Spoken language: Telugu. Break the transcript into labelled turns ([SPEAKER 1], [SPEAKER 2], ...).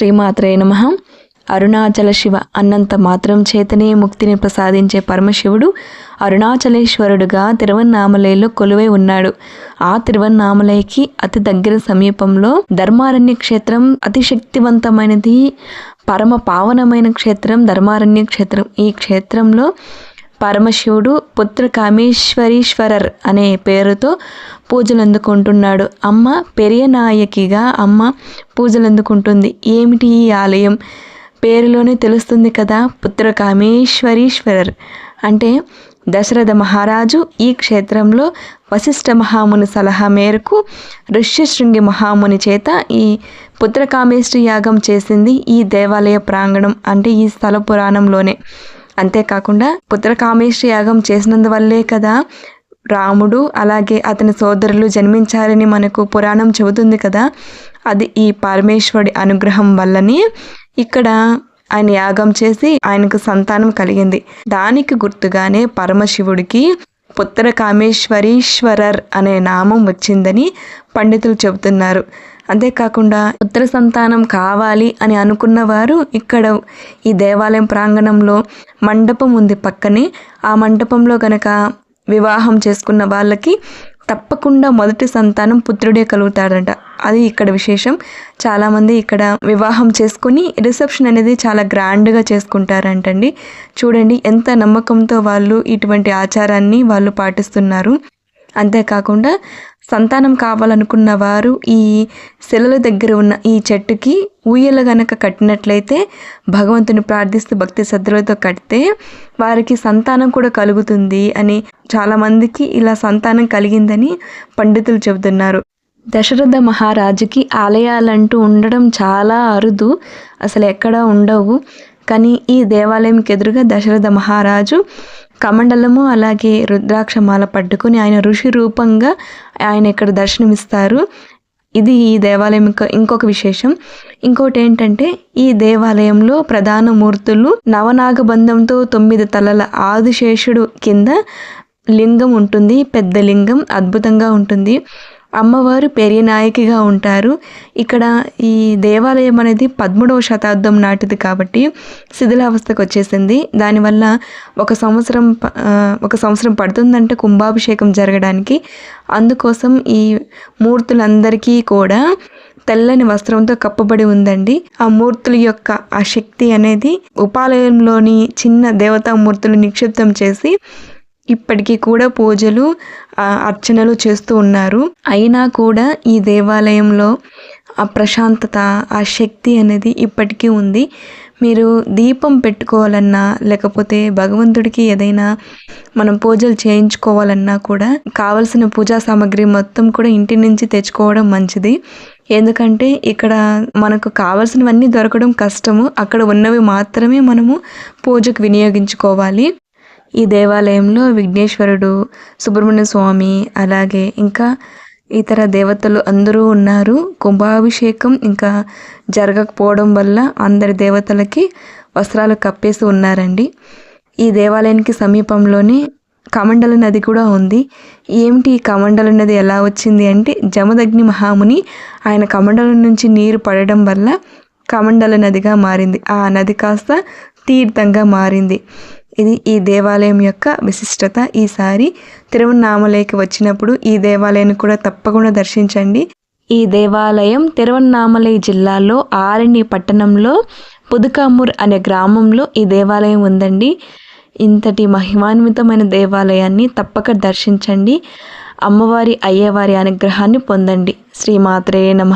[SPEAKER 1] శ్రీమాత్రే నమ. అరుణాచల శివ అన్నంత మాత్రం చేతనే ముక్తిని ప్రసాదించే పరమశివుడు అరుణాచలేశ్వరుడుగా తిరువన్నామలైలో కొలువై ఉన్నాడు. ఆ తిరువన్నామలైకి అతి దగ్గర సమీపంలో ధర్మారణ్య క్షేత్రం అతి శక్తివంతమైనది పరమ పావనమైన క్షేత్రం ధర్మారణ్య క్షేత్రం. ఈ క్షేత్రంలో పరమశివుడు పుత్ర కామేశ్వరీశ్వరర్ అనే పేరుతో పూజలు అందుకుంటున్నాడు అమ్మ పెరియ నాయకిగా అమ్మ పూజలు అందుకుంటుంది ఏమిటి ఈ ఆలయం? పేరులోనే తెలుస్తుంది కదా పుత్ర కామేశ్వరీశ్వరర్. అంటే దశరథ మహారాజు ఈ క్షేత్రంలో వశిష్ఠ మహాముని సలహా మేరకు ఋష్యశృంగి మహాముని చేత ఈ పుత్రకామేశ్వరి యాగం చేసింది ఈ దేవాలయ ప్రాంగణం అంటే ఈ స్థల పురాణంలోనే. అంతేకాకుండా పుత్రకామేశ్వరి యాగం చేసినందువల్లే కదా రాముడు అలాగే అతని సోదరులు జన్మించారని మనకు పురాణం చెబుతుంది కదా. అది ఈ పరమేశ్వరుడి అనుగ్రహం వల్లనే ఇక్కడ ఆయన యాగం చేసి ఆయనకు సంతానం కలిగింది. దానికి గుర్తుగానే పరమశివుడికి పుత్ర కామేశ్వరీశ్వరర్ అనే నామం వచ్చిందని పండితులు చెబుతున్నారు. అంతేకాకుండా పుత్ర సంతానం కావాలి అని అనుకున్న వారు ఇక్కడ ఈ దేవాలయం ప్రాంగణంలో మండపం ఉంది పక్కనే. ఆ మండపంలో గనక వివాహం చేసుకున్న వాళ్ళకి తప్పకుండా మొదటి సంతానం పుత్రుడే కలుగుతాడంట. అది ఇక్కడ విశేషం. చాలామంది ఇక్కడ వివాహం చేసుకుని రిసెప్షన్ అనేది చాలా గ్రాండ్గా చేసుకుంటారంటండి. చూడండి ఎంత నమ్మకంతో వాళ్ళు ఇటువంటి ఆచారాన్ని వాళ్ళు పాటిస్తున్నారు. అంతేకాకుండా సంతానం కావాలనుకున్న వారు ఈ శిలల దగ్గర ఉన్న ఈ చెట్టుకి ఊయల గనక కట్టినట్లయితే భగవంతుని ప్రార్థిస్తూ భక్తి శ్రద్ధలతో కడితే వారికి సంతానం కూడా కలుగుతుంది అని చాలామందికి ఇలా సంతానం కలిగిందని పండితులు చెబుతున్నారు. దశరథ మహారాజుకి ఆలయాలంటూ ఉండడం చాలా అరుదు అసలు ఎక్కడా ఉండవు. కానీ ఈ దేవాలయంకి ఎదురుగా దశరథ మహారాజు కమండలము అలాగే రుద్రాక్షమాల పట్టుకుని ఆయన ఋషి రూపంగా ఆయన ఇక్కడ దర్శనమిస్తారు. ఇది ఈ దేవాలయం ఇంకొక విశేషం. ఇంకోటి ఏంటంటే ఈ దేవాలయంలో ప్రధాన మూర్తులు నవనాగబంధంతో తొమ్మిది తలల ఆదిశేషుడు కింద లింగం ఉంటుంది పెద్ద లింగం అద్భుతంగా ఉంటుంది. అమ్మవారు పెరియనాయకిగా ఉంటారు. ఇక్కడ ఈ దేవాలయం అనేది పదమూడవ శతాబ్దం నాటిది కాబట్టి శిథిలావస్థకు వచ్చేసింది. దానివల్ల ఒక సంవత్సరం ఒక సంవత్సరం పడుతుందంటే కుంభాభిషేకం జరగడానికి. అందుకోసం ఈ మూర్తులందరికీ కూడా తెల్లని వస్త్రంతో కప్పబడి ఉందండి. ఆ మూర్తుల యొక్క ఆ శక్తి అనేది ఉపాలయంలోని చిన్న దేవతా మూర్తులు నిక్షిప్తం చేసి ఇప్పటికీ కూడా పూజలు అర్చనలు చేస్తూ ఉన్నారు. అయినా కూడా ఈ దేవాలయంలో ఆ ప్రశాంతత ఆ శక్తి అనేది ఇప్పటికీ ఉంది. మీరు దీపం పెట్టుకోవాలన్నా లేకపోతే భగవంతుడికి ఏదైనా మనం పూజలు చేయించుకోవాలన్నా కూడా కావలసిన పూజా సామాగ్రి మొత్తం కూడా ఇంటి నుంచి తెచ్చుకోవడం మంచిది. ఎందుకంటే ఇక్కడ మనకు కావలసినవన్నీ దొరకడం కష్టము. అక్కడ ఉన్నవి మాత్రమే మనము పూజకు వినియోగించుకోవాలి. ఈ దేవాలయంలో విఘ్నేశ్వరుడు సుబ్రహ్మణ్య స్వామి అలాగే ఇంకా ఇతర దేవతలు అందరూ ఉన్నారు. కుంభాభిషేకం ఇంకా జరగకపోవడం వల్ల అందరి దేవతలకి వస్త్రాలు కప్పేసి ఉన్నారండి. ఈ దేవాలయానికి సమీపంలోనే కమండల నది కూడా ఉంది. ఏమిటి ఈ కమండల నది ఎలా వచ్చింది అంటే జమదగ్ని మహాముని ఆయన కమండలం నుంచి నీరు పడడం వల్ల కమండల నదిగా మారింది. ఆ నది కాస్త తీర్థంగా మారింది. ఇది ఈ దేవాలయం యొక్క విశిష్టత. ఈసారి తిరువన్నామలైకి వచ్చినప్పుడు ఈ దేవాలయాన్ని కూడా తప్పకుండా దర్శించండి. ఈ దేవాలయం తిరువన్నామలై జిల్లాలో ఆరణి పట్టణంలో పుదుకామూర్ అనే గ్రామంలో ఈ దేవాలయం ఉందండి. ఇంతటి మహిమాన్వితమైన దేవాలయాన్ని తప్పక దర్శించండి. అమ్మవారి అయ్యవారి అనుగ్రహాన్ని పొందండి. శ్రీమాత్రే నమ.